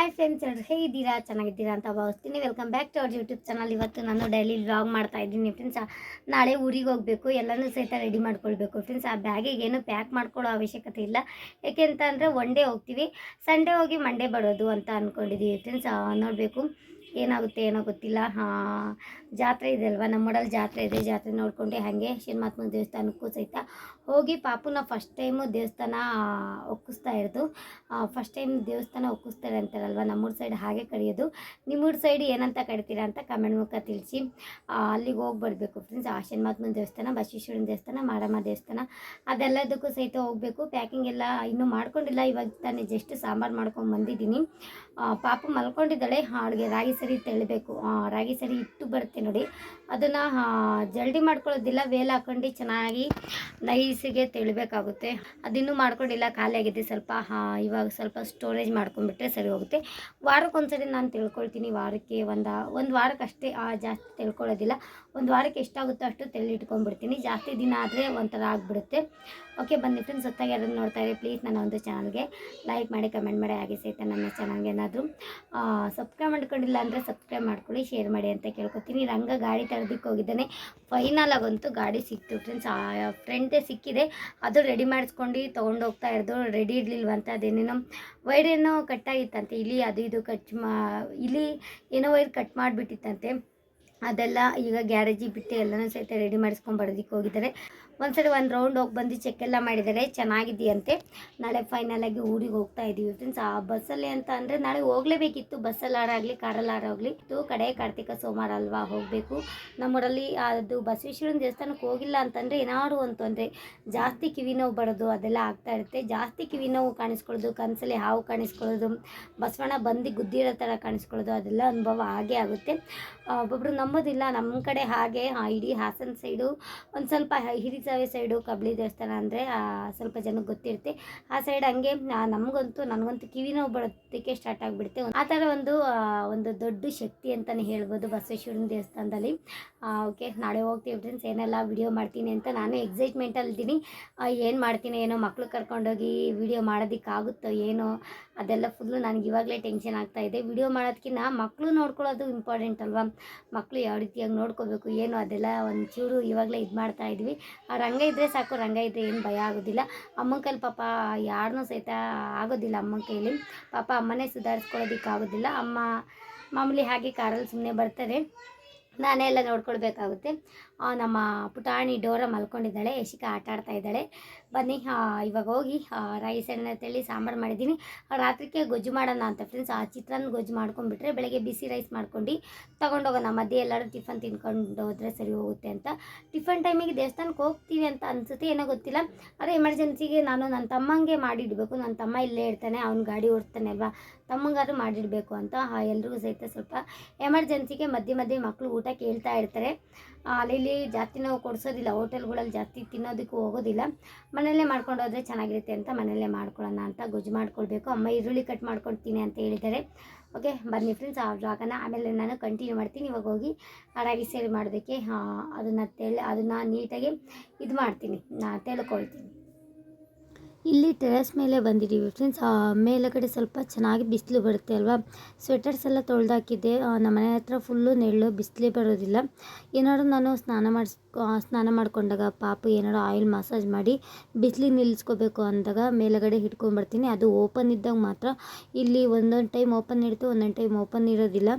Hi friends ಎಲ್ಲರೂ ಹೇಗಿದ್ದೀರಾ? ಚೆನ್ನಾಗಿದ್ದೀರಾ ಅಂತ ಭಾವಿಸ್ತೀನಿ. Welcome back to our YouTube channel ಇವತ್ತು ನಾನು ಡೈಲಿ ವ್ಲಾಗ್ ಮಾಡ್ತಾ ಇದ್ದೀನಿ ಫ್ರೆಂಡ್ಸ್ ನಾಳೆ ಊರಿಗೆ ಹೋಗಬೇಕು, ಎಲ್ಲನೂ ಸಹಿತ ರೆಡಿ ಮಾಡ್ಕೊಳ್ಬೇಕು ಫ್ರೆಂಡ್ಸ್ ಆ ಬ್ಯಾಗಿಗೆ ಏನು ಪ್ಯಾಕ್ ಮಾಡ್ಕೊಳ್ಳೋ ಅವಶ್ಯಕತೆ ಇಲ್ಲ. ಯಾಕೆ ಅಂತ ಅಂದರೆ ಒನ್ ಡೇ ಹೋಗ್ತೀವಿ. ಸಂಡೇ ಹೋಗಿ ಮಂಡೇ ಬರೋದು ಅಂತ ಅಂದ್ಕೊಂಡಿದ್ದೀವಿ ಫ್ರೆಂಡ್ಸ್ ನೋಡಬೇಕು. ಏನಾಗುತ್ತೆ ಏನೋ ಗೊತ್ತಿಲ್ಲ. ಹಾಂ, ಜಾತ್ರೆ ಇದೆ ಅಲ್ವಾ? ನಮ್ಮೂರಲ್ಲಿ ಜಾತ್ರೆ ಇದೆ. ಜಾತ್ರೆ ನೋಡಿಕೊಂಡು ಹಾಗೆ ಶ್ರೀಮಾತ್ಮನ ದೇವಸ್ಥಾನಕ್ಕೂ ಸಹಿತ ಹೋಗಿ ಪಾಪುನ ಫಸ್ಟ್ ಟೈಮು ದೇವಸ್ಥಾನ ಒಕ್ಕಿಸ್ತಾ ಇರೋದು. ಫಸ್ಟ್ ಟೈಮ್ ದೇವಸ್ಥಾನ ಒಕ್ಕಿಸ್ತಾರೆ ಅಂತಾರಲ್ವ? ನಮ್ಮೂರ ಸೈಡ್ ಹಾಗೆ ಕರೆಯೋದು ನಿಮ್ಮೂರ ಸೈಡ್ ಏನಂತ ಕರಿತೀರಾ ಅಂತ ಕಮೆಂಟ್ ಮುಖ ತಿಳಿಸಿ. ಅಲ್ಲಿಗೆ ಹೋಗಿ ಬರಬೇಕು ಫ್ರೆಂಡ್ಸ್ ಆ ಶಿವಮಾತ್ಮ ದೇವಸ್ಥಾನ, ಬಸವೇಶ್ವರನ ದೇವಸ್ಥಾನ, ಮಾರಮ್ಮ ದೇವಸ್ಥಾನ, ಅದೆಲ್ಲದಕ್ಕೂ ಸಹಿತ ಹೋಗಬೇಕು. ಪ್ಯಾಕಿಂಗ್ ಎಲ್ಲ ಇನ್ನೂ ಮಾಡ್ಕೊಂಡಿಲ್ಲ. ಇವಾಗ ತಾನೇ ಜಸ್ಟ್ ಸಾಂಬಾರು ಮಾಡ್ಕೊಂಡು ಬಂದಿದ್ದೀನಿ. ಪಾಪು ಮಲ್ಕೊಂಡಿದ್ದಾಳೆ. ಅಡುಗೆ ರಾಗಿ ಸರಿ ತೆಳಬೇಕು. ರಾಗಿ ಸರಿ ಇಟ್ಟು ಬರುತ್ತೆ ನೋಡಿ. ಅದನ್ನು ಜಲ್ದಿ ಮಾಡ್ಕೊಳ್ಳೋದಿಲ್ಲ, ವೇಲ್ ಹಾಕೊಂಡು ಚೆನ್ನಾಗಿ ನೈಸಿಗೆ ತೆಳಿಬೇಕಾಗುತ್ತೆ. ಅದಿನ್ನೂ ಮಾಡ್ಕೊಂಡಿಲ್ಲ, ಖಾಲಿ ಆಗಿದೆ. ಸ್ವಲ್ಪ ಇವಾಗ ಸ್ವಲ್ಪ ಸ್ಟೋರೇಜ್ ಮಾಡ್ಕೊಂಡ್ಬಿಟ್ರೆ ಸರಿ ಹೋಗುತ್ತೆ. ವಾರಕ್ಕೊಂದ್ಸರಿ ನಾನು ತಿಳ್ಕೊಳ್ತೀನಿ, ವಾರಕ್ಕೆ ಒಂದು ಒಂದು ವಾರಕ್ಕೆ ಅಷ್ಟೇ ಜಾಸ್ತಿ ತಿಳ್ಕೊಳ್ಳೋದಿಲ್ಲ. ಒಂದು ವಾರಕ್ಕೆ ಎಷ್ಟಾಗುತ್ತೋ ಅಷ್ಟು ತೆಳ್ಳಿ ಇಟ್ಕೊಂಡ್ಬಿಡ್ತೀನಿ. ಜಾಸ್ತಿ ದಿನ ಆದರೆ ಒಂಥರ ಆಗಿಬಿಡುತ್ತೆ. ಓಕೆ ಬನ್ನಿ ಫ್ರೆಂಡ್ಸ್ ಹೊತ್ತಾಗಿ ಯಾರನ್ನು ನೋಡ್ತಾ ಇರಿ ಪ್ಲೀಸ್ ನನ್ನ ಒಂದು ಚಾನಲ್ಗೆ ಲೈಕ್ ಮಾಡಿ ಕಮೆಂಟ್ ಮಾಡಿ, ಹಾಗೆ ಸಹಿತ ನನ್ನ ಚಾನಲ್ಗೆ ಏನಾದರೂ ಸಬ್ಸ್ಕ್ರೈಬ್ ಮಾಡ್ಕೊಂಡಿಲ್ಲ ಅಂದರೆ ಸಬ್ಸ್ಕ್ರೈಬ್ ಮಾಡ್ಕೊಳ್ಳಿ ಶೇರ್ ಮಾಡಿ ಅಂತ ಕೇಳ್ಕೊತೀನಿ. ರಂಗ ಗಾಡಿ ತರದಕ್ಕೆ ಹೋಗಿದ್ದಾನೆ. ಫೈನಲ್ ಆಗಂತೂ ಗಾಡಿ ಸಿಕ್ತು ಫ್ರೆಂಡ್ಸ್ ಆ ಫ್ರೆಂಡೇ ಸಿಕ್ಕಿದೆ. ಅದು ರೆಡಿ ಮಾಡಿಸ್ಕೊಂಡು ತೊಗೊಂಡು ಹೋಗ್ತಾ ಇರೋದು. ರೆಡಿ ಇರಲಿಲ್ವಂತ ಅದೇನೇನೋ ವೈರ್ ಏನೋ ಕಟ್ಟಾಗಿತ್ತಂತೆ ಇಲಿ ಅದು ಇದು ಕಟ್ ಮಾ, ಇಲಿ ಏನೋ ವೈರ್ ಕಟ್ ಮಾಡಿಬಿಟ್ಟಿತ್ತಂತೆ. ಅದೆಲ್ಲ ಈಗ ಗ್ಯಾರೇಜಿಗೆ ಬಿಟ್ಟು ಎಲ್ಲನೂ ಸಹಿತ ರೆಡಿ ಮಾಡಿಸ್ಕೊಂಡು ಬರೋದಕ್ಕೆ ಹೋಗಿದ್ದಾರೆ. ಒಂದ್ಸರಿ ಒಂದು ರೌಂಡ್ ಹೋಗಿ ಬಂದು ಚೆಕ್ ಎಲ್ಲ ಮಾಡಿದ್ದಾರೆ ಚೆನ್ನಾಗಿದೆಯಂತೆ ನಾಳೆ ಫೈನಲ್ ಆಗಿ ಊರಿಗೆ ಹೋಗ್ತಾ ಇದ್ದೀವಿ ಫ್ರೆಂಡ್ಸ್ ಆ ಬಸ್ಸಲ್ಲಿ ಅಂತ ಅಂದರೆ ನಾಳೆ ಹೋಗಲೇಬೇಕಿತ್ತು. ಕಾರಲ್ಲಿ ಕಾರಲ್ಲಾರಾಗಲಿ ಇದು ಕಡೆ ಕಾರ್ತಿಕ ಸೋಮವಾರ ಅಲ್ವಾ ಹೋಗಬೇಕು. ನಮ್ಮೂರಲ್ಲಿ ಅದು ಬಸವೇಶ್ವರನ ದೇವಸ್ಥಾನಕ್ಕೆ ಹೋಗಿಲ್ಲ ಅಂತಂದರೆ ಏನಾದ್ರು ಒಂದು ತೊಂದರೆ. ಜಾಸ್ತಿ ಕಿವಿ ನೋವು ಬರೋದು ಅದೆಲ್ಲ ಆಗ್ತಾ ಇರುತ್ತೆ. ಜಾಸ್ತಿ ಕಿವಿ ನೋವು ಕಾಣಿಸ್ಕೊಳ್ಳೋದು, ಕನಸಲ್ಲಿ ಹಾವು ಕಾಣಿಸ್ಕೊಳ್ಳೋದು, ಬಸವಣ್ಣ ಬಂದು ಗುದ್ದಿರೋ ಥರ ಕಾಣಿಸ್ಕೊಳ್ಳೋದು ಅದೆಲ್ಲ ಅನುಭವ ಹಾಗೆ ಆಗುತ್ತೆ. ಒಬ್ಬೊಬ್ರು ನಂಬೋದಿಲ್ಲ. ನಮ್ಮ ಕಡೆ ಹಾಗೆ ಇಡೀ ಹಾಸನ ಸೈಡು ಒಂದು ಸ್ವಲ್ಪ ಹಿರಿಸಾವೆ ಸೈಡು ಕಬ್ಳಿ ದೇವಸ್ಥಾನ ಅಂದರೆ ಸ್ವಲ್ಪ ಜನಕ್ಕೆ ಗೊತ್ತಿರುತ್ತೆ. ಆ ಸೈಡ್ ಹಂಗೆ ನಮಗಂತೂ, ನನಗಂತೂ ಕಿವಿ ನೋವು ಬರೋದಕ್ಕೆ ಸ್ಟಾರ್ಟ್ ಆಗಿಬಿಡುತ್ತೆ. ಆ ಥರ ಒಂದು ಒಂದು ದೊಡ್ಡ ಶಕ್ತಿ ಅಂತಲೇ ಹೇಳ್ಬೋದು ಬಸವೇಶ್ವರನ ದೇವಸ್ಥಾನದಲ್ಲಿ. ಓಕೆ ನಾಳೆ ಹೋಗ್ತೀವಿ ಫ್ರೆಂಡ್ಸ್ ಏನೆಲ್ಲ ವಿಡಿಯೋ ಮಾಡ್ತೀನಿ ಅಂತ ನಾನು ಎಕ್ಸೈಟ್ಮೆಂಟಲ್ಲಿದ್ದೀನಿ ಏನು ಮಾಡ್ತೀನಿ, ಏನೋ ಮಕ್ಕಳು ಕರ್ಕೊಂಡೋಗಿ ವಿಡಿಯೋ ಮಾಡೋದಕ್ಕಾಗುತ್ತೋ ಏನೋ, ಅದೆಲ್ಲ ಫುಲ್ಲು ನನಗೆ ಇವಾಗಲೇ ಟೆನ್ಷನ್ ಆಗ್ತಾ ಇದೆ. ವಿಡಿಯೋ ಮಾಡೋದಕ್ಕಿಂತ ಮಕ್ಕಳು ನೋಡ್ಕೊಳ್ಳೋದು ಇಂಪಾರ್ಟೆಂಟ್ ಅಲ್ವಾ? ಮಕ್ಕಳು ಯಾವ ರೀತಿಯಾಗಿ ನೋಡ್ಕೋಬೇಕು, ಏನು ಅದೆಲ್ಲ ಒಂಚೂರು ಇವಾಗಲೇ ಇದು ಮಾಡ್ತಾ ಇದ್ವಿ. ರಂಗ ಇದ್ದರೆ ಸಾಕು, ರಂಗ ಇದ್ದರೆ ಏನು ಭಯ ಆಗೋದಿಲ್ಲ. ಅಮ್ಮನ ಕೈಲಿ ಪಾಪ ಯಾರನ್ನೂ ಸಹಿತ ಆಗೋದಿಲ್ಲ ಅಮ್ಮನ ಕೈಲಿ. ಪಾಪ ಅಮ್ಮನೇ ಸುಧಾರಿಸ್ಕೊಳ್ಳೋದಕ್ಕಾಗೋದಿಲ್ಲ. ಅಮ್ಮ ಮಾಮೂಲಿ ಹಾಗೆ ಕಾರಲ್ಲಿ ಸುಮ್ಮನೆ ಬರ್ತಾರೆ ನಾನೇ ಎಲ್ಲ ನೋಡ್ಕೊಳ್ಬೇಕಾಗುತ್ತೆ ನಮ್ಮ ಪುಟಾಣಿ ಡೋರ ಮಲ್ಕೊಂಡಿದ್ದಾಳೆ. ಯಶಿಕ ಆಟ ಆಡ್ತಾ ಇದ್ದಾಳೆ. ಬನ್ನಿ ಇವಾಗ ಹೋಗಿ ರೈಸ್ ಎಣ್ಣೆ ತೆಳಿ ಸಾಂಬಾರು ಮಾಡಿದ್ದೀನಿ. ರಾತ್ರಿಗೆ ಗೊಜ್ಜು ಮಾಡೋಣ ಅಂತ ಫ್ರೆಂಡ್ಸ್ ಆ, ಚಿತ್ರಾನ್ನ ಗೊಜ್ಜು ಮಾಡ್ಕೊಂಡ್ಬಿಟ್ರೆ ಬೆಳಗ್ಗೆ ಬಿಸಿ ರೈಸ್ ಮಾಡ್ಕೊಂಡು ತಗೊಂಡೋಗೋಣ. ಮಧ್ಯೆ ಎಲ್ಲರೂ ಟಿಫನ್ ತಿನ್ಕೊಂಡು ಹೋದರೆ ಸರಿ ಹೋಗುತ್ತೆ ಅಂತ. ಟಿಫನ್ ಟೈಮಿಗೆ ದೇವಸ್ಥಾನಕ್ಕೆ ಹೋಗ್ತೀವಿ ಅಂತ ಅನ್ಸುತ್ತೆ, ಏನೋ ಗೊತ್ತಿಲ್ಲ. ಆದರೆ ಎಮರ್ಜೆನ್ಸಿಗೆ ನಾನು ನನ್ನ ತಮ್ಮಂಗೆ ಮಾಡಿಡಬೇಕು. ನನ್ನ ತಮ್ಮ ಇಲ್ಲೇ ಇರ್ತಾನೆ, ಅವ್ನು ಗಾಡಿ ಓಡ್ತಾನೆ ಅಲ್ವಾ? ತಮ್ಮಂಗಾದ್ರೂ ಮಾಡಿಡಬೇಕು ಅಂತ ಎಲ್ರಿಗೂ ಸಹಿತ ಸ್ವಲ್ಪ ಎಮರ್ಜೆನ್ಸಿಗೆ ಮಧ್ಯೆ ಮಧ್ಯೆ ಮಕ್ಕಳು ಊಟ ಕೇಳ್ತಾ ಇರ್ತಾರೆ. ಅಲ್ಲಿ ಜಾಸ್ತಿ ನಾವು ಕೊಡಿಸೋದಿಲ್ಲ, ಹೋಟೆಲ್ಗಳಲ್ಲಿ ಜಾಸ್ತಿ ತಿನ್ನೋದಕ್ಕೂ ಹೋಗೋದಿಲ್ಲ. ಮನೆಯಲ್ಲೇ ಮಾಡ್ಕೊಂಡು ಹೋದರೆ ಚೆನ್ನಾಗಿರುತ್ತೆ ಅಂತ ಮನೆಯಲ್ಲೇ ಮಾಡ್ಕೊಳ್ಳೋಣ ಅಂತ ಗೊಜ್ಜು ಮಾಡ್ಕೊಳ್ಬೇಕು. ಅಮ್ಮ ಈರುಳ್ಳಿ ಕಟ್ ಮಾಡ್ಕೊಡ್ತೀನಿ ಅಂತ ಹೇಳಿದ್ದಾರೆ. ಓಕೆ ಬನ್ನಿ ಫ್ರೆಂಡ್ಸ್ ಆ ಜಾಗನ ಆಮೇಲೆ ನಾನು ಕಂಟಿನ್ಯೂ ಮಾಡ್ತೀನಿ. ಇವಾಗ ಹೋಗಿ ಅಡಾಗಿ ಸೇರಿ ಮಾಡೋದಕ್ಕೆ ಅದನ್ನು ತೆಳ ಅದನ್ನು ನೀಟಾಗಿ ಇದು ಮಾಡ್ತೀನಿ. ನಾ ತೆಳ್ಕೊಳ್ತೀನಿ ಇಲ್ಲಿ ಟೆರೆಸ್ ಮೇಲೆ ಬಂದಿದ್ದೀವಿ ಫ್ರೆಂಡ್ಸ್ ಮೇಲುಗಡೆ ಸ್ವಲ್ಪ ಚೆನ್ನಾಗಿ ಬಿಸಿಲು ಬರುತ್ತೆ ಅಲ್ವಾ? ಸ್ವೆಟರ್ಸ್ ಎಲ್ಲ ತೊಳೆದಾಕಿದ್ದೆ. ನಮ್ಮ ಮನೆ ಹತ್ರ ಫುಲ್ಲು ನೆರಳು, ಬಿಸಿಲೇ ಬರೋದಿಲ್ಲ. ಏನಾದ್ರು ನಾನು ಸ್ನಾನ ಮಾಡಿಸ್ ಸ್ನಾನ ಮಾಡ್ಕೊಂಡಾಗ ಪಾಪು ಏನಾದ್ರು ಆಯಿಲ್ ಮಸಾಜ್ ಮಾಡಿ ಬಿಸಿಲಿಗೆ ನಿಲ್ಲಿಸ್ಕೋಬೇಕು ಅಂದಾಗ ಮೇಲುಗಡೆ ಹಿಡ್ಕೊಂಡ್ಬರ್ತೀನಿ. ಅದು ಓಪನ್ ಇದ್ದಾಗ ಮಾತ್ರ ಇಲ್ಲಿ ಒಂದೊಂದು ಟೈಮ್ ಓಪನ್ ಇರುತ್ತೆ, ಒಂದೊಂದು ಟೈಮ್ ಓಪನ್ ಇರೋದಿಲ್ಲ.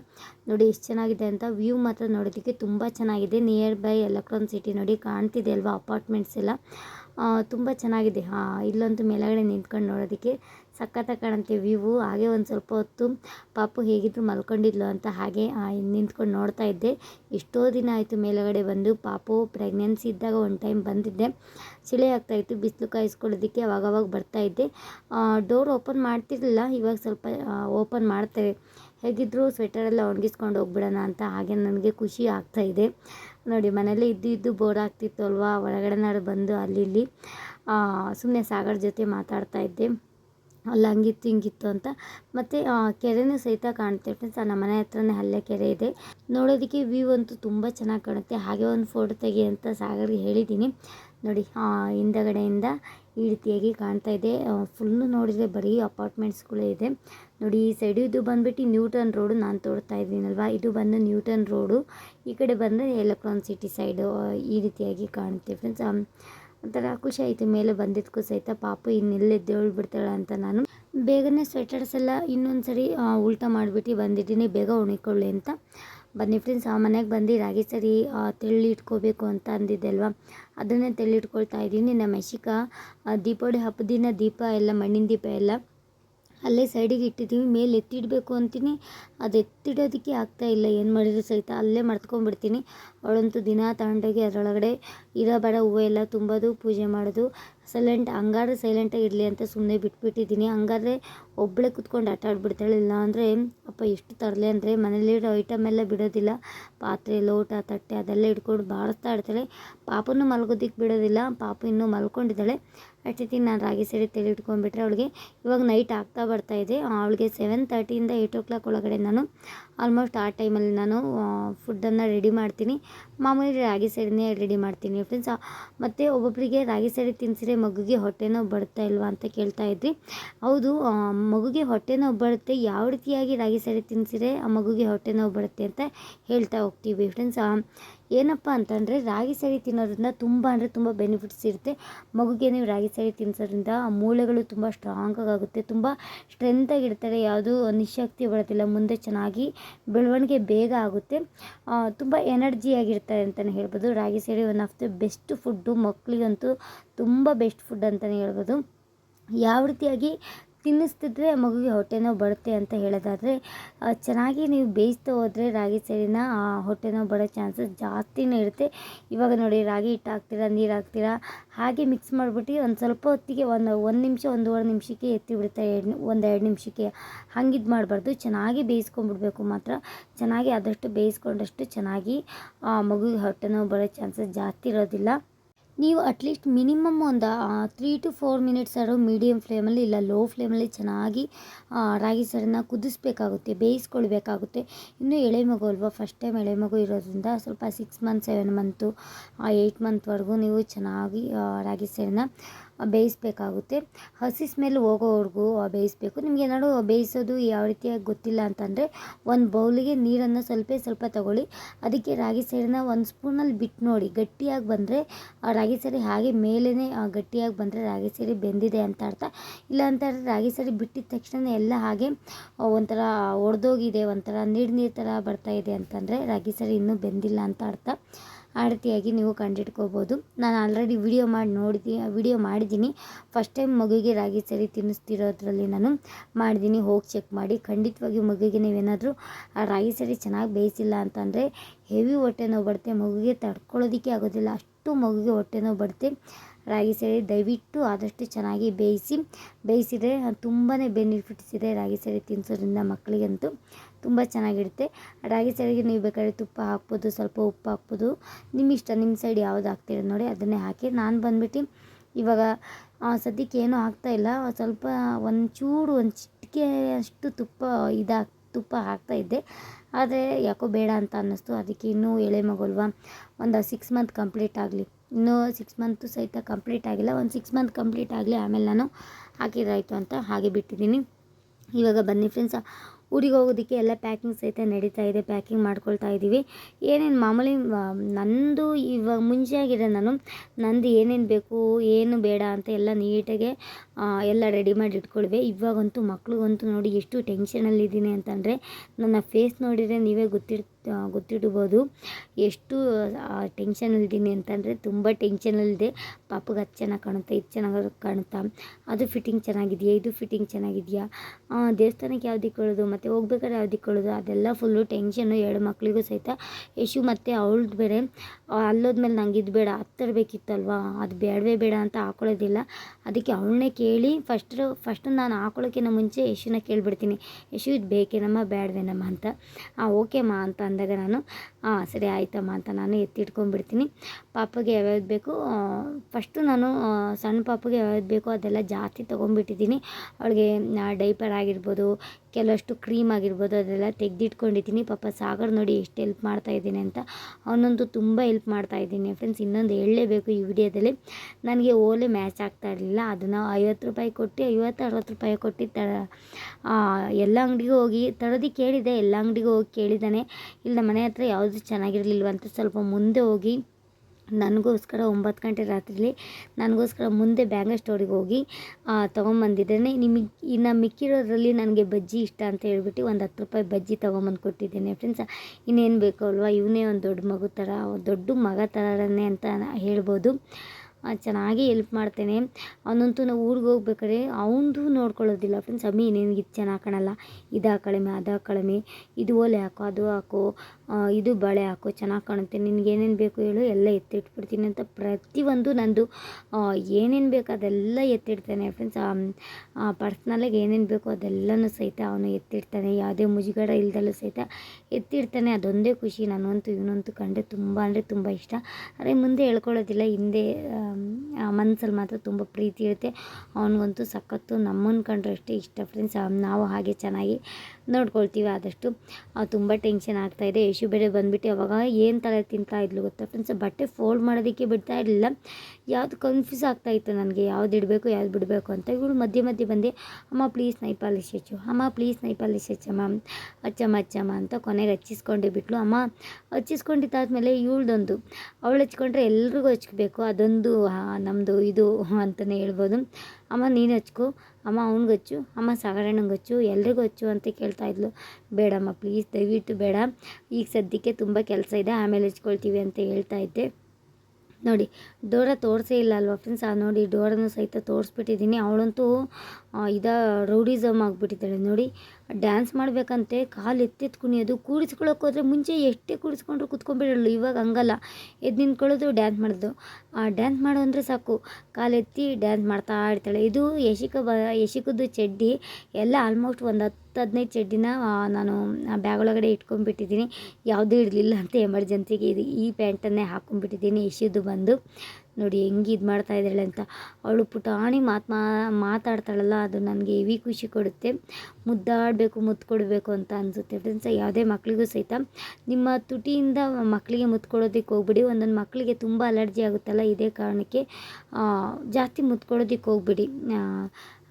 ನೋಡಿ ಎಷ್ಟು ಚೆನ್ನಾಗಿದೆ ಅಂತ ವ್ಯೂ ಮಾತ್ರ ನೋಡೋದಕ್ಕೆ ತುಂಬ ಚೆನ್ನಾಗಿದೆ. ನಿಯರ್ ಬೈ ಎಲೆಕ್ಟ್ರಾನ್ ಸಿಟಿ ನೋಡಿ ಕಾಣ್ತಿದೆ ಅಲ್ವಾ ಅಪಾರ್ಟ್ಮೆಂಟ್ಸ್ ಎಲ್ಲ. ತುಂಬ ಚೆನ್ನಾಗಿದೆ. ಹಾಂ ಇಲ್ಲಂತೂ ಮೇಲಗಡೆ ನಿಂತ್ಕೊಂಡು ನೋಡೋದಕ್ಕೆ ಸಖತ್ತಾಗಿ ಕಾಣುತ್ತೆ ವ್ಯೂವು ಹಾಗೆ ಒಂದು ಸ್ವಲ್ಪ ಹೊತ್ತು ಪಾಪು ಹೇಗಿದ್ರು ಮಲ್ಕೊಂಡಿದ್ಲು ಅಂತ ಹಾಗೆ ನಿಂತ್ಕೊಂಡು ನೋಡ್ತಾ ಇದ್ದೆ. ಎಷ್ಟೋ ದಿನ ಆಯಿತು ಮೇಲುಗಡೆ ಬಂದು ಪಾಪು ಪ್ರೆಗ್ನೆನ್ಸಿ ಇದ್ದಾಗ ಒಂದು ಟೈಮ್ ಬಂದಿದ್ದೆ. ಚಳಿ ಆಗ್ತಾಯಿತ್ತು ಬಿಸಿಲು ಕಾಯಿಸ್ಕೊಳ್ಳೋದಕ್ಕೆ ಅವಾಗವಾಗ ಬರ್ತಾ ಇದ್ದೆ. ಡೋರ್ ಓಪನ್ ಮಾಡ್ತಿರ್ಲಿಲ್ಲ, ಇವಾಗ ಸ್ವಲ್ಪ ಓಪನ್ ಮಾಡ್ತೇವೆ. ಹೇಗಿದ್ದರೂ ಸ್ವೆಟರೆಲ್ಲ ಒಣಗಿಸ್ಕೊಂಡು ಹೋಗ್ಬಿಡೋಣ ಅಂತ ಹಾಗೆ ನನಗೆ ಖುಷಿ ಆಗ್ತಾ ಇದೆ. ನೋಡಿ ಮನೇಲಿ ಇದ್ದು ಇದ್ದು ಬೋರ್ ಆಗ್ತಿತ್ತು ಅಲ್ವಾ? ಒಳಗಡೆನಾರು ಬಂದು ಅಲ್ಲಿ ಇಲ್ಲಿ ಸುಮ್ಮನೆ ಸಾಗರ್ ಜೊತೆ ಮಾತಾಡ್ತಾ ಇದ್ದೆ. ಅಲ್ಲಿ ಹಂಗಿತ್ತು, ಹಿಂಗಿತ್ತು ಅಂತ. ಮತ್ತು ಕೆರೆನೂ ಸಹಿತ ಕಾಣುತ್ತೆ ಫ್ರೆಂಡ್ಸ್ ನಮ್ಮ ಮನೆ ಹತ್ರನೇ ಅಲ್ಲೇ ಕೆರೆ ಇದೆ. ನೋಡೋದಕ್ಕೆ ವ್ಯೂ ಅಂತೂ ತುಂಬ ಚೆನ್ನಾಗಿ ಕಾಣುತ್ತೆ. ಹಾಗೆ ಒಂದು ಫೋಟೋ ತೆಗಿ ಅಂತ ಸಾಗರ್ಗೆ ಹೇಳಿದ್ದೀನಿ. ನೋಡಿ ಹಿಂದಗಡೆಯಿಂದ ಈ ರೀತಿಯಾಗಿ ಕಾಣ್ತಾ ಇದೆ. ಫುಲ್ಲು ನೋಡಿದರೆ ಬರೀ ಅಪಾರ್ಟ್ಮೆಂಟ್ಸ್ಗಳೇ ಇದೆ. ನೋಡಿ, ಈ ಸೈಡ್ ಇದು ಬಂದುಬಿಟ್ಟು ನ್ಯೂಟನ್ ರೋಡು ನಾನು ತೋರ್ತಾ ಇದ್ದೀನಲ್ವಾ? ಇದು ಬಂದು ನ್ಯೂಟನ್ ರೋಡು ಈ ಕಡೆ ಬಂದರೆ ಎಲೆಕ್ಟ್ರಾನ್ ಸಿಟಿ ಸೈಡು ಈ ರೀತಿಯಾಗಿ ಕಾಣುತ್ತೆ ಫ್ರೆಂಡ್ಸ್ ಒಂಥರ ಖುಷಿ ಆಯಿತು. ಮೇಲೆ ಬಂದಿದ್ದಕ್ಕೂ ಸಹಿತ ಪಾಪು ಇನ್ನೆಲ್ಲ ಬಿಡ್ತಾಳೆ ಅಂತ ನಾನು ಬೇಗನೆ ಸ್ವೆಟರ್ಸ್ ಎಲ್ಲ ಇನ್ನೊಂದು ಸರಿ ಉಲ್ಟಾ ಮಾಡಿಬಿಟ್ಟು ಬಂದಿದ್ದೀನಿ. ಬೇಗ ಉಣಿಕೊಳ್ಳಿ ಅಂತ. ಬನ್ನಿ ಫ್ರೆಂಡ್ಸ್ ಆ ಮನೆಗೆ ಬಂದು ರಾಗಿ ಸರಿ ತೆಳ್ಳಿ ಇಟ್ಕೋಬೇಕು ಅಂತ ಅಂದಿದ್ದೆ ಅಲ್ವಾ ಅದನ್ನೇ ತೆಳ್ಳಿಟ್ಕೊಳ್ತಾ ಇದ್ದೀನಿ. ನಮ್ಮ ಮೆಷಿಕ ದೀಪಾವಳಿ ಹಬ್ಬದ ದಿನ ದೀಪ ಎಲ್ಲ, ಮಣ್ಣಿನ ದೀಪ ಎಲ್ಲ ಅಲ್ಲೇ ಸೈಡಿಗೆ ಇಟ್ಟಿದ್ದೀವಿ ಮೇಲೆ ಎತ್ತಿಡಬೇಕು ಅಂತೀನಿ. ಅದು ಎತ್ತಿಡೋದಕ್ಕೆ ಆಗ್ತಾ ಇಲ್ಲ. ಏನು ಮಾಡಿದ್ರು ಸಹಿತ ಅಲ್ಲೇ ಮರ್ತ್ಕೊಂಡ್ಬಿಡ್ತೀನಿ. ಅವಳಂತೂ ದಿನ ತಗೊಂಡೋಗಿ ಅದರೊಳಗಡೆ ಇರೋ ಬಡ ಹೂವು ಎಲ್ಲ ತುಂಬೋದು ಪೂಜೆ ಮಾಡೋದು. ಸೈಲೆಂಟ್, ಹಂಗಾದ್ರೆ ಸೈಲೆಂಟಾಗಿ ಇರಲಿ ಅಂತ ಸುಮ್ಮನೆ ಬಿಟ್ಬಿಟ್ಟಿದ್ದೀನಿ. ಹಂಗಾದ್ರೆ ಒಬ್ಬಳೇ ಕುತ್ಕೊಂಡು ಆಟ ಆಡ್ಬಿಡ್ತಾಳೆ. ಇಲ್ಲ ಅಂದರೆ ಅಪ್ಪ, ಎಷ್ಟು ತರಲೆ ಅಂದರೆ ಮನೇಲಿರೋ ಐಟಮ್ ಎಲ್ಲ ಬಿಡೋದಿಲ್ಲ. ಪಾತ್ರೆ, ಲೋಟ, ತಟ್ಟೆ ಅದೆಲ್ಲ ಇಟ್ಕೊಂಡು ಬಾಳಿಸ್ತಾ ಇರ್ತಾಳೆ. ಪಾಪನೂ ಮಲ್ಗೋದಿಕ್ಕೆ ಬಿಡೋದಿಲ್ಲ. ಪಾಪ ಇನ್ನೂ ಮಲ್ಕೊಂಡಿದ್ದಾಳೆ. ಅಷ್ಟೊತ್ತಿ ನಾನು ರಾಗಿ ಸೇರಿ ತೆಳಿ ಇಟ್ಕೊಂಡ್ಬಿಟ್ರೆ ಅವಳಿಗೆ ಇವಾಗ ನೈಟ್ ಆಗ್ತಾ ಬರ್ತಾ ಇದೆ. ಅವಳಿಗೆ ಸೆವೆನ್ ತರ್ಟಿಯಿಂದ ಏಯ್ಟ್ ಓ ಕ್ಲಾಕ್ ಒಳಗಡೆ ನಾನು ಆಲ್ಮೋಸ್ಟ್ ಆ ಟೈಮಲ್ಲಿ ನಾನು ಫುಡ್ಡನ್ನು ರೆಡಿ ಮಾಡ್ತೀನಿ. ಮಾಮೂಲಿ ರಾಗಿ ಸೈಡನ್ನೇ ರೆಡಿ ಮಾಡ್ತೀನಿ ಫ್ರೆಂಡ್ಸ್ ಮತ್ತು ಒಬ್ಬೊಬ್ಬರಿಗೆ ರಾಗಿ ಸೈಡಿ ತಿನ್ಸಿದ್ರೆ ಮಗುಗೆ ಹೊಟ್ಟೆ ನೋವು ಬರುತ್ತಾ ಇಲ್ವಾ ಅಂತ ಕೇಳ್ತಾ ಇದ್ರಿ. ಹೌದು ಮಗುಗೆ ಹೊಟ್ಟೆ ನೋವು ಬರುತ್ತೆ. ಯಾವ ರೀತಿಯಾಗಿ ರಾಗಿ ಸೈಡಿ ತಿನ್ಸಿದ್ರೆ ಆ ಮಗುಗೆ ಹೊಟ್ಟೆ ನೋವು ಬರುತ್ತೆ ಅಂತ ಹೇಳ್ತಾ ಹೋಗ್ತೀವಿ ಫ್ರೆಂಡ್ಸ್ ಏನಪ್ಪ ಅಂತಂದರೆ ರಾಗಿ ಸರಿ ತಿನ್ನೋದ್ರಿಂದ ತುಂಬ ಅಂದರೆ ತುಂಬ ಬೆನಿಫಿಟ್ಸ್ ಇರುತ್ತೆ. ಮಗುಗೆ ನೀವು ರಾಗಿ ಸರಿ ತಿನ್ನಿಸೋದ್ರಿಂದ ಆ ಮೂಳೆಗಳು ತುಂಬ ಸ್ಟ್ರಾಂಗ್ ಆಗುತ್ತೆ. ತುಂಬ ಸ್ಟ್ರೆಂತಾಗಿರ್ತಾರೆ ಯಾವುದೂ ನಿಶಕ್ತಿ ಬರೋದಿಲ್ಲ ಮುಂದೆ ಚೆನ್ನಾಗಿ ಬೆಳವಣಿಗೆ ಬೇಗ ಆಗುತ್ತೆ. ತುಂಬ ಎನರ್ಜಿಯಾಗಿರ್ತಾರೆ ಅಂತಲೇ ಹೇಳ್ಬೋದು. ರಾಗಿ ಸರಿ one of the best food ಮಕ್ಕಳಿಗಂತೂ ತುಂಬ ಬೆಸ್ಟ್ ಫುಡ್ ಅಂತಲೇ ಹೇಳ್ಬೋದು. ಯಾವ ರೀತಿಯಾಗಿ ತಿನ್ನಿಸ್ತಿದ್ರೆ ಮಗುಗೆ ಹೊಟ್ಟೆ ನೋವು ಬರುತ್ತೆ ಅಂತ ಹೇಳೋದಾದರೆ ಚೆನ್ನಾಗಿ ನೀವು ಬೇಯಿಸ್ತಾ ಹೋದರೆ ರಾಗಿ ಸರಿನ ಹೊಟ್ಟೆ ನೋವು ಬರೋ ಚಾನ್ಸಸ್ ಜಾಸ್ತಿನೇ ಇರುತ್ತೆ. ಇವಾಗ ನೋಡಿ ರಾಗಿ ಹಿಟ್ಟು ಹಾಕ್ತೀರಾ ನೀರು ಹಾಕ್ತೀರಾ ಹಾಗೆ ಮಿಕ್ಸ್ ಮಾಡಿಬಿಟ್ಟು ಒಂದು ಸ್ವಲ್ಪ ಹೊತ್ತಿಗೆ ಒಂದು ಒಂದು ನಿಮಿಷ, ಒಂದೂವರೆ ನಿಮಿಷಕ್ಕೆ ಎತ್ತಿ ಬಿಡುತ್ತೆ, ಎರಡು ಒಂದು ಎರಡು ನಿಮಿಷಕ್ಕೆ. ಹಂಗಿದ್ದು ಮಾಡಬಾರ್ದು, ಚೆನ್ನಾಗಿ ಬೇಯಿಸ್ಕೊಂಡ್ಬಿಡ್ಬೇಕು ಮಾತ್ರ. ಚೆನ್ನಾಗಿ ಆದಷ್ಟು ಬೇಯಿಸ್ಕೊಂಡಷ್ಟು ಚೆನ್ನಾಗಿ ಮಗುಗೆ ಹೊಟ್ಟೆ ನೋವು ಬರೋ ಚಾನ್ಸಸ್ ಜಾಸ್ತಿ ಇರೋದಿಲ್ಲ. ನೀವು ಅಟ್ಲೀಸ್ಟ್ ಮಿನಿಮಮ್ ಒಂದು ತ್ರೀ ಟು ಫೋರ್ ಮಿನಿಟ್ಸ್ ಆದರೂ ಮೀಡಿಯಮ್ ಫ್ಲೇಮಲ್ಲಿ ಇಲ್ಲ ಲೋ ಫ್ಲೇಮಲ್ಲಿ ಚೆನ್ನಾಗಿ ರಾಗಿ ಸರನ್ನ ಕುದಿಸ್ಬೇಕಾಗುತ್ತೆ, ಬೇಯಿಸ್ಕೊಳ್ಬೇಕಾಗುತ್ತೆ. ಇನ್ನು ಎಳೆ ಮಗು ಅಲ್ವಾ ಫಸ್ಟ್ ಟೈಮ್ ಎಳೆ ಮಗು ಇರೋದ್ರಿಂದ ಸ್ವಲ್ಪ six month seven month eight ಮಂತ್ವರೆಗೂ ನೀವು ಚೆನ್ನಾಗಿ ರಾಗಿ ಸರನ್ನ ಬೇಯಿಸಬೇಕಾಗುತ್ತೆ. ಹಸಿ ಸ್ಮೆಲ್ ಹೋಗೋವರೆಗೂ ಬೇಯಿಸಬೇಕು. ನಿಮ್ಗೆ ಏನಾದ್ರು ಬೇಯಿಸೋದು ಯಾವ ರೀತಿಯಾಗಿ ಗೊತ್ತಿಲ್ಲ ಅಂತಂದರೆ ಒಂದು ಬೌಲಿಗೆ ನೀರನ್ನು ಸ್ವಲ್ಪ ಸ್ವಲ್ಪ ತಗೊಳ್ಳಿ. ಅದಕ್ಕೆ ರಾಗಿ ಸೈಡನ್ನ ಒಂದು ಸ್ಪೂನಲ್ಲಿ ಬಿಟ್ಟು ನೋಡಿ. ಗಟ್ಟಿಯಾಗಿ ಬಂದರೆ ಆ ರಾಗಿ ಸರಿ ಹಾಗೆ ಮೇಲೇ ಗಟ್ಟಿಯಾಗಿ ಬಂದರೆ ರಾಗಿ ಸರಿ ಬೆಂದಿದೆ ಅಂತ ಅರ್ಥ. ಇಲ್ಲ ಅಂತಂದರೆ ರಾಗಿ ಸರಿ ಬಿಟ್ಟಿದ ತಕ್ಷಣ ಎಲ್ಲ ಹಾಗೆ ಒಂಥರ ಒಡೆದೋಗಿದೆ, ಒಂಥರ ನೀರು ನೀರು ಥರ ಬರ್ತಾ ಇದೆ ಅಂತಂದರೆ ರಾಗಿ ಸರಿ ಇನ್ನೂ ಬೆಂದಿಲ್ಲ ಅಂತ ಅರ್ಥ. ಆ ರೀತಿಯಾಗಿ ನೀವು ಕಂಡಿಟ್ಕೋಬೋದು. ನಾನು ಆಲ್ರೆಡಿ ವಿಡಿಯೋ ಮಾಡಿ ನೋಡಿದ್ದೀನಿ ವಿಡಿಯೋ ಮಾಡಿದ್ದೀನಿ. ಫಸ್ಟ್ ಟೈಮ್ ಮಗುವಿಗೆ ರಾಗಿ ಸರಿ ತಿನ್ನಿಸ್ತಿರೋದ್ರಲ್ಲಿ ನಾನು ಮಾಡಿದ್ದೀನಿ. ಹೋಗಿ ಚೆಕ್ ಮಾಡಿ. ಖಂಡಿತವಾಗಿ ಮಗುವಿಗೆ ನೀವೇನಾದರೂ, ಆ ರಾಗಿ ಸರಿ ಚೆನ್ನಾಗಿ ಬೇಯಿಸಿಲ್ಲ ಅಂತಂದರೆ ಹೆವಿ ಹೊಟ್ಟೆ ನೋವು ಬರುತ್ತೆ. ಮಗುವಿಗೆ ತಡ್ಕೊಳ್ಳೋದಕ್ಕೆ ಆಗೋದಿಲ್ಲ. ಅಷ್ಟು ಮಗುವಿಗೆ ಹೊಟ್ಟೆ ನೋವು ಬರುತ್ತೆ. ರಾಗಿ ಸರಿ ದಯವಿಟ್ಟು ಆದಷ್ಟು ಚೆನ್ನಾಗಿ ಬೇಯಿಸಿ, ಬೇಯಿಸಿದರೆ ತುಂಬಾ ಬೆನಿಫಿಟ್ಸ್ ಇದೆ ರಾಗಿ ಸರಿ ತಿನ್ನಿಸೋದ್ರಿಂದ ಮಕ್ಕಳಿಗಂತೂ. ತುಂಬ ಚೆನ್ನಾಗಿರುತ್ತೆ. ರಾಗಿ ಸೈಡಿಗೆ ನೀವು ಬೇಕಾದ್ರೆ ತುಪ್ಪ ಹಾಕ್ಬೋದು, ಸ್ವಲ್ಪ ಉಪ್ಪು ಹಾಕ್ಬೋದು. ನಿಮ್ಮ ಇಷ್ಟ, ನಿಮ್ಮ ಸೈಡ್ ಯಾವ್ದು ಹಾಕ್ತೀರ ನೋಡಿ, ಅದನ್ನೇ ಹಾಕಿ. ನಾನು ಬಂದ್ಬಿಟ್ಟು ಇವಾಗ ಸದ್ಯಕ್ಕೆ ಏನೂ ಇಲ್ಲ. ಸ್ವಲ್ಪ ಒಂಚೂರು, ಒಂದು ಚಿಟಿಕೆ ಅಷ್ಟು ತುಪ್ಪ ಇದಾಗಿ ತುಪ್ಪ ಹಾಕ್ತಾಯಿದ್ದೆ ಆದರೆ ಯಾಕೋ ಬೇಡ ಅಂತ ಅನ್ನಿಸ್ತು. ಅದಕ್ಕೆ ಇನ್ನೂ ಎಳೆ ಮಗಲ್ವಾ? ಒಂದು ಸಿಕ್ಸ್ ಮಂತ್ ಕಂಪ್ಲೀಟ್ ಆಗಲಿ. ಇನ್ನೂ ಸಿಕ್ಸ್ ಮಂತು ಸಹಿತ ಕಂಪ್ಲೀಟ್ ಆಗಿಲ್ಲ. ಒಂದು ಸಿಕ್ಸ್ ಮಂತ್ ಕಂಪ್ಲೀಟ್ ಆಗಲಿ, ಆಮೇಲೆ ನಾನು ಹಾಕಿದ್ರಾಯಿತು ಅಂತ ಹಾಗೆ ಬಿಟ್ಟಿದ್ದೀನಿ. ಇವಾಗ ಬನ್ನಿ ಫ್ರೆಂಡ್ಸ್ ಊರಿಗೆ ಹೋಗೋದಕ್ಕೆ ಎಲ್ಲ ಪ್ಯಾಕಿಂಗ್ ಸಹಿತ ನಡೀತಾ ಇದೆ ಪ್ಯಾಕಿಂಗ್ ಮಾಡ್ಕೊಳ್ತಾ ಇದ್ದೀವಿ. ಏನೇನು ಮಾಮೂಲಿ ನಂದು ಇವಾಗ ಮುಂಚೆ ಆಗಿದೆ ನಾನು, ನಂದು ಏನೇನು ಬೇಕು, ಏನು ಬೇಡ ಅಂತ ಎಲ್ಲ ನೀಟಾಗೆ ಎಲ್ಲ ರೆಡಿ ಮಾಡಿ ಇಟ್ಕೊಳ್ವೆ. ಇವಾಗಂತೂ ಮಕ್ಳಿಗಂತೂ ನೋಡಿ ಎಷ್ಟು ಟೆನ್ಷನಲ್ಲಿದ್ದೀನಿ ಅಂತಂದರೆ, ನನ್ನ ಫೇಸ್ ನೋಡಿದರೆ ನೀವೇ ಗೊತ್ತಿರ್ ಗೊತ್ತಿಡ್ಬೋದು. ಎಷ್ಟು ಟೆನ್ಷನಲ್ಲಿದ್ದೀನಿ ಅಂತಂದರೆ ತುಂಬ ಟೆನ್ಷನಲ್ಲಿದೆ ಪಾಪಗೆ ಅದು ಚೆನ್ನಾಗಿ ಕಾಣುತ್ತೆ, ಇದು ಚೆನ್ನಾಗಿ ಕಾಣುತ್ತಾ. ಅದು ಫಿಟ್ಟಿಂಗ್ ಚೆನ್ನಾಗಿದೆಯಾ, ಇದು ಫಿಟ್ಟಿಂಗ್ ಚೆನ್ನಾಗಿದೆಯಾ? ದೇವಸ್ಥಾನಕ್ಕೆ ಯಾವ್ದು ಇಕ್ಕೊಳ್ಳೋದು ಮತ್ತು ಹೋಗ್ಬೇಕಾದ್ರೆ ಯಾವ್ದು ಇಕ್ಕೊಳ್ಳೋದು ಅದೆಲ್ಲ ಫುಲ್ಲು ಟೆನ್ಷನ್ನು ಎರಡು ಮಕ್ಕಳಿಗೂ ಸಹಿತ. ಯಶು ಮತ್ತು ಅವಳದು ಬೇರೆ. ಅಲ್ಲೋದ್ಮೇಲೆ ನಂಗೆ ಇದು ಬೇಡ ಹತ್ತಿರಬೇಕಿತ್ತಲ್ವಾ ಅದು ಬೇಡವೇ ಬೇಡ ಅಂತ ಹಾಕೊಳ್ಳೋದಿಲ್ಲ. ಅದಕ್ಕೆ ಅವಳನ್ನೇ ಕೇಳಿ ಫಸ್ಟು ಫಸ್ಟ್ ನಾನು ಹಾಕೊಳ್ಳೋಕ್ಕಿಂತ ಮುಂಚೆ ಯಶುನ ಕೇಳಿಬಿಡ್ತೀನಿ. ಯಶು ಇದು ಬೇಕೇನಮ್ಮ ಬೇಡವೇನಮ್ಮ ಅಂತ. ಓಕೆಮ್ಮ ಅಂತ ಅಂದಾಗ ನಾನು ಹಾಂ ಸರಿ ಆಯ್ತಮ್ಮ ಅಂತ ನಾನು ಎತ್ತಿಟ್ಕೊಂಡ್ಬಿಡ್ತೀನಿ. ಪಾಪಗೆ ಯಾವ್ಯಾವ್ದು ಬೇಕು ಫಸ್ಟು ನಾನು ಸಣ್ಣ ಪಾಪಗೆ ಯಾವ್ಯಾವ್ದು ಬೇಕೋ ಅದೆಲ್ಲ ಜಾಸ್ತಿ ತೊಗೊಂಡ್ಬಿಟ್ಟಿದ್ದೀನಿ. ಅವಳಿಗೆ ಡೈಪರ್ ಆಗಿರ್ಬೋದು ಕೆಲವಷ್ಟು ಕ್ರೀಮ್ ಆಗಿರ್ಬೋದು, ಅದೆಲ್ಲ ತೆಗೆದಿಟ್ಕೊಂಡಿದ್ದೀನಿ. ಪಾಪ ಸಾಗರ್ ನೋಡಿ ಎಷ್ಟು ಹೆಲ್ಪ್ ಮಾಡ್ತಾ ಇದ್ದೀನಿ ಅಂತ. ಅವನೊಂದು ತುಂಬ ಹೆಲ್ಪ್ ಮಾಡ್ತಾ ಇದ್ದೀನಿ. ಫ್ರೆಂಡ್ಸ್ ಇನ್ನೊಂದು ಹೇಳಲೇಬೇಕು ಈ ವಿಡಿಯೋದಲ್ಲಿ. ನನಗೆ ಓಲೆ ಮ್ಯಾಚ್ ಆಗ್ತಾ ಇರಲಿಲ್ಲ. ಅದನ್ನು ಐವತ್ತು ರೂಪಾಯಿ ಕೊಟ್ಟು, ಐವತ್ತು, ಅರವತ್ತು ರೂಪಾಯಿ ಕೊಟ್ಟು ತ ಎಲ್ಲ ಅಂಗಡಿಗೂ ಹೋಗಿ ತರೋದಿ ಕೇಳಿದೆ. ಎಲ್ಲ ಅಂಗಡಿಗೂ ಹೋಗಿ ಕೇಳಿದ್ದಾನೆ ಇಲ್ಲ ನಮ್ಮ ಮನೆ ಹತ್ರ ಯಾವುದು ಚೆನ್ನಾಗಿರಲಿಲ್ವಂತ ಸ್ವಲ್ಪ ಮುಂದೆ ಹೋಗಿ ನನಗೋಸ್ಕರ ಒಂಬತ್ತು ಗಂಟೆ ರಾತ್ರಿಲಿ, ನನಗೋಸ್ಕರ ಮುಂದೆ ಬ್ಯಾಂಗಲ್ ಸ್ಟೋರಿಗೆ ಹೋಗಿ ತೊಗೊಂಬಂದಿದ್ದೇನೆ. ನಿಮಗೆ, ಇನ್ನು ಮಿಕ್ಕಿರೋದ್ರಲ್ಲಿ ನನಗೆ ಬಜ್ಜಿ ಇಷ್ಟ ಅಂತ ಹೇಳ್ಬಿಟ್ಟು ಒಂದು ಹತ್ತು ರೂಪಾಯಿ ಬಜ್ಜಿ ತೊಗೊಂಬಂದು ಕೊಟ್ಟಿದ್ದೇನೆ ಫ್ರೆಂಡ್ಸ್ ಇನ್ನೇನು ಬೇಕು ಅಲ್ವಾ? ಇವನೇ ಒಂದು ದೊಡ್ಡ ಮಗು ಥರ ದೊಡ್ಡ ಮಗ ಥರನೇ ಅಂತ ಹೇಳ್ಬೋದು. ಚೆನ್ನಾಗಿ ಹೆಲ್ಪ್ ಮಾಡ್ತೇನೆ. ಅವನಂತೂ ನಾವು ಊರಿಗೆ ಹೋಗ್ಬೇಕಾದ್ರೆ ಅವನದು ನೋಡ್ಕೊಳ್ಳೋದಿಲ್ಲ ಫ್ರೆಂಡ್ಸ್ ಅಮ್ಮಿ, ನಿನಗೆ ಇದು ಚೆನ್ನಾಗಿ ಕಾಣಲ್ಲ. ಇದು ಹಾಕಳಮೆ ಅದು ಹಾಕಳಮೆ ಇದು ಓಲೆ ಹಾಕೋ, ಅದು ಹಾಕು ಇದು ಬಳೆ ಹಾಕು, ಚೆನ್ನಾಗಿ ಕಾಣುತ್ತೆ. ನಿನಗೆ ಏನೇನು ಬೇಕು ಹೇಳು, ಎಲ್ಲ ಎತ್ತಿಟ್ಬಿಡ್ತೀನಿ ಅಂತ ಪ್ರತಿಯೊಂದು ನಂದು ಏನೇನು ಬೇಕು ಅದೆಲ್ಲ ಎತ್ತಿಡ್ತಾನೆ ಫ್ರೆಂಡ್ಸ್ ಪರ್ಸ್ನಲಾಗಿ ಏನೇನು ಬೇಕು ಅದೆಲ್ಲನೂ ಸಹಿತ ಅವನು ಎತ್ತಿಡ್ತಾನೆ. ಯಾವುದೇ ಮುಜುಗರ ಇಲ್ದಲ್ಲೂ ಸಹಿತ ಎತ್ತಿಡ್ತಾನೆ. ಅದೊಂದೇ ಖುಷಿ. ನನಗಂತೂ ಇವನಂತೂ ಕಂಡೆ ತುಂಬ, ಅಂದರೆ ತುಂಬ ಇಷ್ಟ. ಆದರೆ ಮುಂದೆ ಹೇಳ್ಕೊಳ್ಳೋದಿಲ್ಲ, ಹಿಂದೆ ಮನಸ್ಸಲ್ಲಿ ಮಾತ್ರ ತುಂಬ ಪ್ರೀತಿ ಇರುತ್ತೆ. ಅವನಿಗಂತೂ ಸಖತ್ತು ನಮ್ಮನ್ನು ಕಂಡ್ರೆ ಅಷ್ಟೇ ಇಷ್ಟ ಫ್ರೆಂಡ್ಸ್ ನಾವು ಹಾಗೆ ಚೆನ್ನಾಗಿ ನೋಡ್ಕೊಳ್ತೀವಿ ಆದಷ್ಟು. ತುಂಬ ಟೆನ್ಷನ್ ಆಗ್ತಾಯಿದೆ ಯಶು ಬೇರೆ ಬಂದುಬಿಟ್ಟು ಅವಾಗ ಏನು ಥರ ತಿಂತಾ ಇದ್ಲು ಗೊತ್ತಾ ಫ್ರೆಂಡ್ಸ್ ಬಟ್ಟೆ ಫೋಲ್ಡ್ ಮಾಡೋದಕ್ಕೆ ಬಿಡ್ತಾ ಇರಲಿಲ್ಲ. ಯಾವುದು ಕನ್ಫ್ಯೂಸ್ ಆಗ್ತಾ ಇತ್ತು ನನಗೆ. ಯಾವ್ದು ಇಡಬೇಕು, ಯಾವ್ದು ಬಿಡಬೇಕು ಅಂತ ಇವಳು ಮಧ್ಯೆ ಮಧ್ಯೆ ಬಂದು, ಅಮ್ಮ ಪ್ಲೀಸ್ ನೈಪಾಲಿಶ್ ಹೆಚ್ಚು ಅಮ್ಮ ಪ್ಲೀಸ್ ನೈ ಪಾಲಿಶ್ ಹಚ್ಚಮ್ಮ ಹಚ್ಚಮ್ಮ ಹಚ್ಚಮ್ಮ ಅಂತ ಕೊನೆಗೆ ಹಚ್ಚಿಸ್ಕೊಂಡೇ ಬಿಟ್ಲು. ಅಮ್ಮ ಹಚ್ಚಿಸ್ಕೊಂಡಿದ್ದಾದ್ಮೇಲೆ ಇವಳ್ದೊಂದು, ಅವಳು ಹಚ್ಕೊಂಡ್ರೆ ಎಲ್ರಿಗೂ ಹಚ್ಬೇಕು. ಅದೊಂದು ನಮ್ಮದು ಇದು ಅಂತಲೇ ಹೇಳ್ಬೋದು. ಅಮ್ಮ ನೀನು ಹಚ್ಕೊ, ಅಮ್ಮ ಅವ್ನಿಗೆ ಹಚ್ಚು, ಅಮ್ಮ ಸಾಗರಣ್ಣಂಗೆ ಹಚ್ಚು, ಎಲ್ರಿಗೂ ಹಚ್ಚು ಅಂತ ಕೇಳ್ತಾ ಇದ್ಲು. ಬೇಡಮ್ಮ ಪ್ಲೀಸ್ ದಯವಿಟ್ಟು ಬೇಡ. ಈಗ ಸದ್ಯಕ್ಕೆ ತುಂಬ ಕೆಲಸ ಇದೆ, ಆಮೇಲೆ ಹಚ್ಕೊಳ್ತೀವಿ ಅಂತ ಹೇಳ್ತಾ ಇದ್ದೆ. ನೋಡಿ, ಡೋರ ತೋರಿಸೇ ಇಲ್ಲ ಅಲ್ವಾ ಫ್ರೆಂಡ್ಸ್ ಆ ನೋಡಿ, ಡೋರನ್ನು ಸಹಿತ ತೋರಿಸ್ಬಿಟ್ಟಿದ್ದೀನಿ. ಅವಳಂತೂ ಇದ ರೌಡಿಸಮ್ ಆಗಿಬಿಟ್ಟಿದ್ದಾಳೆ ನೋಡಿ. ಡ್ಯಾನ್ಸ್ ಮಾಡಬೇಕಂತೆ, ಕಾಲು ಎತ್ತೆತ್ತು ಕುಣಿಯೋದು ಕೂಡಿಸ್ಕೊಳ್ಳೋಕೆ ಹೋದ್ರೆ ಮುಂಚೆ ಎಷ್ಟೇ ಕೂಡಿಸ್ಕೊಂಡ್ರು ಕುತ್ಕೊಂಡ್ಬಿಡೋಳು, ಇವಾಗ ಹಂಗಲ್ಲ. ಎದ್ದು ನಿಂತ್ಕೊಳ್ಳೋದು ಡ್ಯಾನ್ಸ್ ಮಾಡೋದು. ಡ್ಯಾನ್ಸ್ ಮಾಡೋ ಅಂದರೆ ಸಾಕು. ಎತ್ತಿ ಡ್ಯಾನ್ಸ್ ಮಾಡ್ತಾ ಇರ್ತಾಳೆ. ಇದು ಯಶಿಕ ಬ, ಯಶಿಕದ್ದು ಚಡ್ಡಿ. ಎಲ್ಲ ಆಲ್ಮೋಸ್ಟ್ ಒಂದು ಹತ್ತು ಹದಿನೈದು ಚಡ್ಡಿನ ನಾನು ಬ್ಯಾಗ್ ಒಳಗಡೆ ಇಟ್ಕೊಂಡ್ಬಿಟ್ಟಿದ್ದೀನಿ. ಯಾವುದೂ ಇರಲಿಲ್ಲ ಅಂತ ಎಮರ್ಜೆನ್ಸಿಗೆ ಇದು ಈ ಪ್ಯಾಂಟನ್ನೇ ಹಾಕ್ಕೊಂಡ್ಬಿಟ್ಟಿದ್ದೀನಿ ಇಶ್ಯೂದು ಬಂದು. ನೋಡಿ ಹೆಂಗೆ ಇದು ಮಾಡ್ತಾ ಇದ್ದಾಳೆ ಅಂತ. ಅವಳು ಪುಟಾಣಿ ಮಾತು ಮಾ ಮಾತಾಡ್ತಾಳಲ್ಲ, ಅದು ನನಗೆ ಹೆವಿ ಖುಷಿ ಕೊಡುತ್ತೆ. ಮುದ್ದಾಡಬೇಕು ಮುತ್ತು ಕೊಡಬೇಕು ಅಂತ ಅನಿಸುತ್ತೆ. ಫ್ರೆಂಡ್ಸ್ ಯಾವುದೇ ಮಕ್ಕಳಿಗೂ ಸಹಿತ ನಿಮ್ಮ ತುಟಿಯಿಂದ ಮಕ್ಕಳಿಗೆ ಮುತ್ತು ಕೊಡೋದಕ್ಕೆ ಹೋಗ್ಬಿಡಿ. ಒಂದೊಂದು ಮಕ್ಕಳಿಗೆ ತುಂಬ ಅಲರ್ಜಿ ಆಗುತ್ತಲ್ಲ, ಇದೇ ಕಾರಣಕ್ಕೆ ಜಾಸ್ತಿ ಮುತ್ತು ಕೊಡೋದಕ್ಕೆ ಹೋಗ್ಬಿಡಿ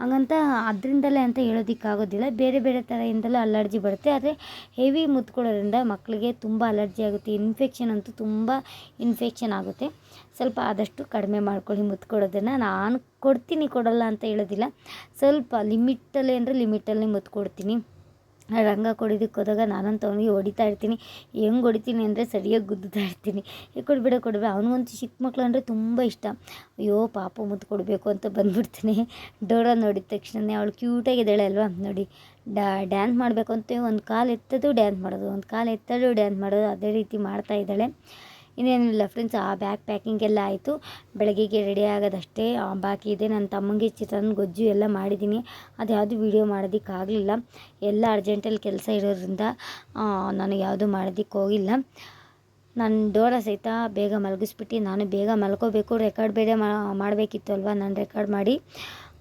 ಹಂಗಂತ ಅದರಿಂದಲೇ ಅಂತ ಹೇಳೋದಕ್ಕಾಗೋದಿಲ್ಲ ಬೇರೆ ಬೇರೆ ಥರದಿಂದಲೂ ಅಲರ್ಜಿ ಬರುತ್ತೆ. ಆದರೆ ಹೆವಿ ಮುತ್ಕೊಳ್ಳೋದ್ರಿಂದ ಮಕ್ಕಳಿಗೆ ತುಂಬ ಅಲರ್ಜಿ ಆಗುತ್ತೆ. ಇನ್ಫೆಕ್ಷನ್ ಅಂತೂ ತುಂಬ ಇನ್ಫೆಕ್ಷನ್ ಆಗುತ್ತೆ. ಸ್ವಲ್ಪ ಆದಷ್ಟು ಕಡಿಮೆ ಮಾಡ್ಕೊಳ್ಳಿ, ಮುತ್ಕೊಡೋದನ್ನು. ನಾನು ಕೊಡ್ತೀನಿ, ಕೊಡಲ್ಲ ಅಂತ ಹೇಳೋದಿಲ್ಲ. ಸ್ವಲ್ಪ ಲಿಮಿಟಲ್ಲಿ ಅಂದರೆ ಲಿಮಿಟಲ್ಲಿ ಮುತ್ತು ಕೊಡ್ತೀನಿ ರಂಗ ಕೊಡೋದಕ್ಕೆ ಹೋದಾಗ ನಾನು ಅವನಿಗೆ ಹೊಡಿತಾ ಇರ್ತೀನಿ. ಹೆಂಗೆ ಹೊಡಿತೀನಿ ಅಂದರೆ ಸರಿಯಾಗಿ ಗುದ್ದುತ್ತಾ ಇರ್ತೀನಿ. ಈಗ ಕೊಡಬೇಡ ಕೊಡಬೇಡ ಅವನಿಗಂತೂ ಚಿಕ್ಕ ಮಕ್ಕಳು ಅಂದರೆ ತುಂಬ ಇಷ್ಟ. ಅಯ್ಯೋ, ಪಾಪ ಮುದ್ದು ಕೊಡಬೇಕು ಅಂತ ಬಂದ್ಬಿಡ್ತೀನಿ. ಡೋರ ನೋಡಿದ ತಕ್ಷಣನೇ ಅವಳು ಕ್ಯೂಟಾಗಿದ್ದಾಳೆ ಅಲ್ವಾ? ನೋಡಿ, ಡಾ, ಡ್ಯಾನ್ಸ್ ಮಾಡಬೇಕು ಅಂತ ಒಂದು ಕಾಲು ಎತ್ತದು ಡ್ಯಾನ್ಸ್ ಮಾಡೋದು, ಒಂದು ಕಾಲು ಎತ್ತದು ಡ್ಯಾನ್ಸ್ ಮಾಡೋದು, ಅದೇ ರೀತಿ ಮಾಡ್ತಾ ಇದ್ದಾಳೆ. ಇನ್ನೇನಿಲ್ಲ ಫ್ರೆಂಡ್ಸ್ ಆ ಬ್ಯಾಗ್ ಪ್ಯಾಕಿಂಗ್ ಎಲ್ಲ ಆಯಿತು. ಬೆಳಗ್ಗೆಗೆ ರೆಡಿ ಆಗೋದಷ್ಟೇ. ಬಾಕಿ ಇದೆ. ನನ್ನ ತಮ್ಮಂಗೆ ಚಿತ್ರನ ಗೊಜ್ಜು ಎಲ್ಲ ಮಾಡಿದ್ದೀನಿ. ಅದು ಯಾವುದು ವೀಡಿಯೋ ಮಾಡೋದಕ್ಕಾಗಲಿಲ್ಲ. ಎಲ್ಲ ಅರ್ಜೆಂಟಲ್ಲಿ ಕೆಲಸ ಇರೋದ್ರಿಂದ ನನಗೆ ಯಾವುದು ಮಾಡೋದಕ್ಕೆ ಹೋಗಿಲ್ಲ. ನಾನು ಡೋರ ಸಹಿತ ಬೇಗ ಮಲಗಿಸ್ಬಿಟ್ಟು ನಾನು ಬೇಗ ಮಲ್ಕೋಬೇಕು. ರೆಕಾರ್ಡ್ ಬೇರೆ ಮಾಡಬೇಕಿತ್ತು ಅಲ್ವಾ? ನಾನು ರೆಕಾರ್ಡ್ ಮಾಡಿ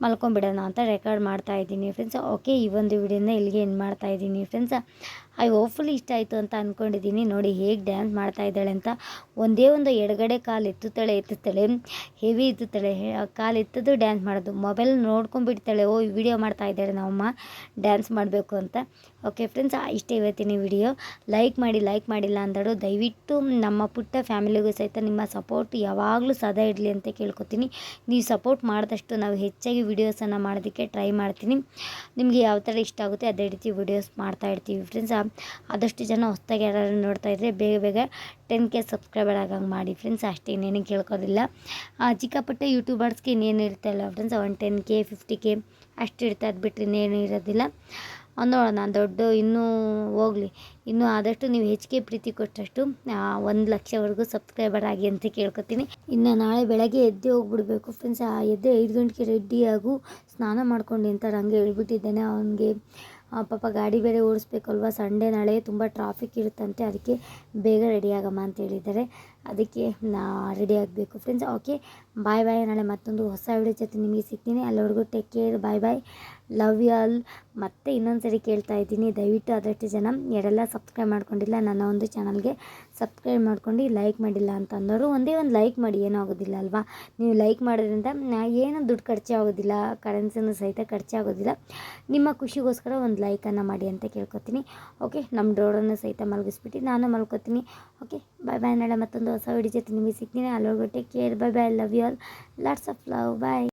ಮಲ್ಕೊಂಬಿಡೋಣ ಅಂತ ರೆಕಾರ್ಡ್ ಮಾಡ್ತಾ ಇದ್ದೀನಿ ಫ್ರೆಂಡ್ಸ್ ಓಕೆ ಈ ಒಂದು ವಿಡಿಯೋನ ಇಲ್ಲಿಗೆ ಏನು ಮಾಡ್ತಾ ಇದ್ದೀನಿ ಫ್ರೆಂಡ್ಸ್ ಐ ಹೋಪ್ಫುಲಿ ಇಷ್ಟ ಆಯಿತು ಅಂತ ಅಂದ್ಕೊಂಡಿದ್ದೀನಿ ನೋಡಿ ಹೇಗೆ ಡ್ಯಾನ್ಸ್ ಮಾಡ್ತಾ ಇದ್ದಾಳೆ ಅಂತ. ಒಂದೇ ಒಂದು ಎಡಗಡೆ ಕಾಲು ಎತ್ತುತ್ತಾಳೆ ಎತ್ತುತ್ತಾಳೆ ಹೆವಿ ಎತ್ತುತ್ತಾಳೆ. ಕಾಲು ಎತ್ತದು ಡ್ಯಾನ್ಸ್ ಮಾಡೋದು. ಮೊಬೈಲ್ ನೋಡ್ಕೊಂಡ್ಬಿಡ್ತಾಳೆ, ಓ ವಿಡಿಯೋ ಮಾಡ್ತಾ ಇದ್ದಾಳೆ ನಮ್ಮಮ್ಮ ಡ್ಯಾನ್ಸ್ ಮಾಡಬೇಕು ಅಂತ. ಓಕೆ ಫ್ರೆಂಡ್ಸ್ ಇಷ್ಟೇ ಇವತ್ತಿನ ವಿಡಿಯೋ ಲೈಕ್ ಮಾಡಿ ಲೈಕ್ ಮಾಡಿಲ್ಲ ಅಂದಳು. ದಯವಿಟ್ಟು ನಮ್ಮ ಪುಟ್ಟ ಫ್ಯಾಮಿಲಿಗೂ ಸಹಿತ ನಿಮ್ಮ ಸಪೋರ್ಟ್ ಯಾವಾಗಲೂ ಸದಾ ಇಡಲಿ ಅಂತ ಕೇಳ್ಕೊತೀನಿ. ನೀವು ಸಪೋರ್ಟ್ ಮಾಡಿದಷ್ಟು ನಾವು ಹೆಚ್ಚಾಗಿ ವಿಡಿಯೋಸನ್ನು ಮಾಡೋದಕ್ಕೆ ಟ್ರೈ ಮಾಡ್ತೀನಿ. ನಿಮಗೆ ಯಾವ ಥರ ಇಷ್ಟ ಆಗುತ್ತೆ, ಅದೇ ರೀತಿ ವಿಡಿಯೋಸ್ ಮಾಡ್ತಾ ಇರ್ತೀವಿ ಫ್ರೆಂಡ್ಸ್ ಆದಷ್ಟು ಜನ ಹೊಸ್ದಾಗಿ ಯಾರು ನೋಡ್ತಾ ಇದ್ದರೆ ಬೇಗ ಬೇಗ ಟೆನ್ ಕೆ ಸಬ್ಸ್ಕ್ರೈಬರ್ ಆಗಂಗೆ ಮಾಡಿ ಫ್ರೆಂಡ್ಸ್ ಅಷ್ಟೇ ಇನ್ನೇನು ಕೇಳ್ಕೋದಿಲ್ಲ. ಆ, ಚಿಕ್ಕ ಪುಟ್ಟ ಯೂಟ್ಯೂಬರ್ಸ್ಗೆ ಇನ್ನೇನು ಇರುತ್ತಲ್ಲ ಫ್ರೆಂಡ್ಸ್ ಒಂದು ಟೆನ್ ಕೆ ಫಿಫ್ಟಿ ಕೆ ಅಷ್ಟು ಇರ್ತಾ ಅದು ಬಿಟ್ಟರೆ ಇನ್ನೇನು ಇರೋದಿಲ್ಲ. ನಾನು ದೊಡ್ಡ ಇನ್ನೂ ಹೋಗಲಿ. ಇನ್ನೂ ಆದಷ್ಟು ನೀವು ಹೆಚ್ಚಿಗೆ ಪ್ರೀತಿ ಕೊಟ್ಟಷ್ಟು ಒಂದು ಲಕ್ಷವರೆಗೂ ಸಬ್ಸ್ಕ್ರೈಬರ್ ಆಗಿ ಅಂತ ಕೇಳ್ಕೊತೀನಿ. ಇನ್ನು ನಾಳೆ ಬೆಳಗ್ಗೆ ಎದ್ದೆ ಹೋಗ್ಬಿಡ್ಬೇಕು ಫ್ರೆಂಡ್ಸ್ ಎದ್ದೆ ಐದು ಗಂಟೆಗೆ ರೆಡಿ ಆಗು ಸ್ನಾನ ಮಾಡ್ಕೊಂಡು ಅಂತ ಹಂಗೆ ಹೇಳ್ಬಿಟ್ಟಿದ್ದೇನೆ ಅವನಿಗೆ. ಪಾಪ ಗಾಡಿ ಬೇರೆ ಓಡಿಸ್ಬೇಕಲ್ವ? ಸಂಡೇ ನಾಳೆ ತುಂಬ ಟ್ರಾಫಿಕ್ ಇರುತ್ತಂತೆ, ಅದಕ್ಕೆ ಬೇಗ ರೆಡಿ ಆಗಮ್ಮ ಅಂತ ಹೇಳಿದ್ದಾರೆ. ಅದಕ್ಕೆ ನಾ ರೆಡಿ ಆಗಬೇಕು ಫ್ರೆಂಡ್ಸ್ ಓಕೆ ಬಾಯ್ ಬಾಯ್ ನಾಳೆ ಮತ್ತೊಂದು ಹೊಸ ವಿಡಿಯೋ ಜೊತೆ ನಿಮಗೆ ಸಿಗ್ತೀನಿ. ಅಲ್ಲಿವರೆಗೂ take care bye bye love you all ಮತ್ತೆ ಇನ್ನೊಂದು ಸರಿ ಕೇಳ್ತಾ ಇದ್ದೀನಿ. ದಯವಿಟ್ಟು ಆದಷ್ಟು ಜನ ಯಾರೆಲ್ಲ ಸಬ್ಸ್ಕ್ರೈಬ್ ಮಾಡ್ಕೊಂಡಿಲ್ಲ, ನನ್ನ ಒಂದು ಚಾನಲ್ಗೆ ಸಬ್ಸ್ಕ್ರೈಬ್ ಮಾಡ್ಕೊಂಡು ಲೈಕ್ ಮಾಡಿಲ್ಲ ಅಂತ ಅಂದವರು ಒಂದೇ ಒಂದು ಲೈಕ್ ಮಾಡಿ. ಏನೂ ಆಗೋದಿಲ್ಲ ಅಲ್ವಾ? ನೀವು ಲೈಕ್ ಮಾಡೋದ್ರಿಂದ ಏನೂ ದುಡ್ಡು ಖರ್ಚೇ ಆಗೋದಿಲ್ಲ ಕರೆನ್ಸಿನೂ ಸಹಿತ ಖರ್ಚೆ ಆಗೋದಿಲ್ಲ. ನಿಮ್ಮ ಖುಷಿಗೋಸ್ಕರ ಒಂದು ಲೈಕನ್ನು ಮಾಡಿ ಅಂತ ಕೇಳ್ಕೊತೀನಿ. ಓಕೆ ನಮ್ಮ ಡೋರನ್ನು ಸಹಿತ ಮಲಗಿಸ್ಬಿಟ್ಟು ನಾನು ಮಲ್ಕೋತೀನಿ. ಓಕೆ ಬಾಯ್ ಬಾಯ್ ನಾಳೆ ಮತ್ತೊಂದು ಹೊಸ ವಿಡಿಯೋ ಜೊತೆ ನಿಮಗೆ ಸಿಗ್ತೀನಿ ಅಲ್ಲಿವರೆಗೂ take care bye bye love you all lots of love bye